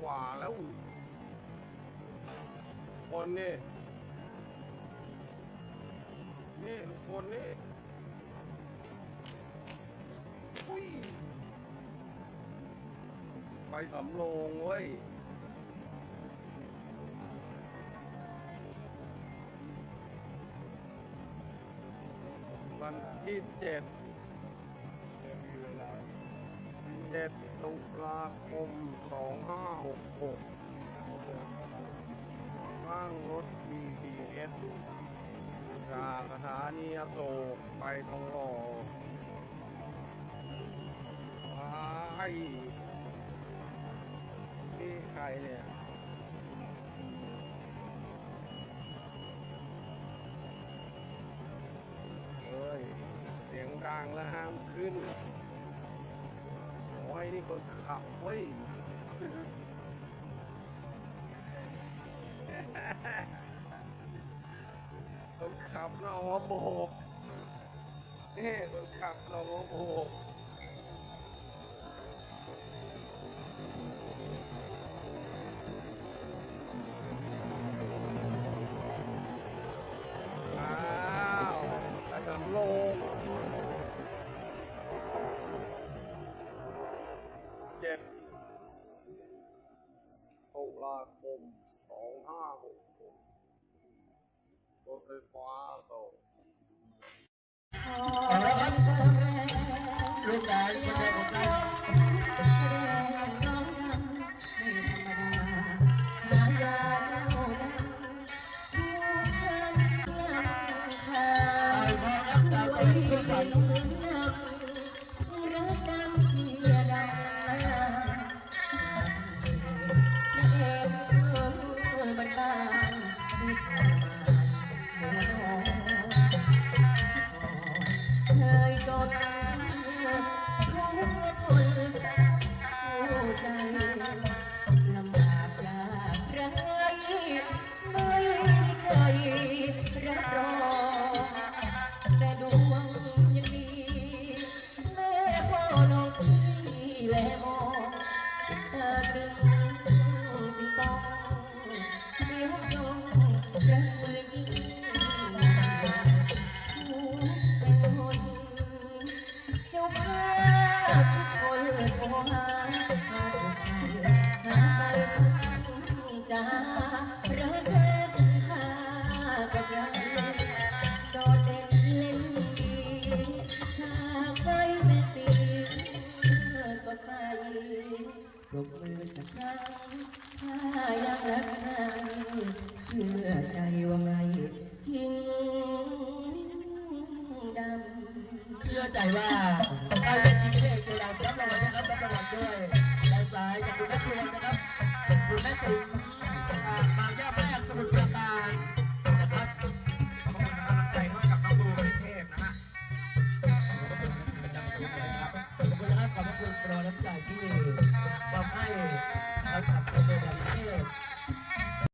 กว่าแล้ว คนนี่ นี่ทุกคนนี่อุ้ยไปสำโรงเว้ยวันที่เจ็ด เจ็ดตุลาคมสองห้าหกหกนั่งรถ BTS จากสถานีอโศกไปทองหล่อไปนี่ใครเนี่ยเอ้ย เสียงดังแล้วห้ามขึ้น อยนี่คนขับเว้ยคนขับเราหัวโบกนี่คนขับเราหัวโบ ลูกชายคนเดียวของกันตายเพราะรักจากคนที่ฝั รักมือยิ่งผู้คนเจ้าภาพทุกคนทรหาหาทุกทีหาไปทั้งจ้ารักแคุณค่ากับเราโดดเด่นเล่นดีฉากไฟแสนสีสดใสปรบมือสักครั้งถ้ายังรักใคร เชื่อใจว่าไม่ทิ้งดำเชื่อใจว่าการเป็นทีมเอกตัวเรารับรางวัลนะครับรับรางวัลด้วยด้านซ้ายจากคุณแม่ชวนนะครับคุณแม่ติ๋มอ่าบางย่าแพรกสมุทรปราการนะครับขอบคุณกำลังใจด้วยกับน้องบูบริเทพนะฮะเป็นดังสุดเลยครับขอบคุณนะครับขอบคุณโปรน้ำใจที่มอบให้เราขับรถโดยบริเทพ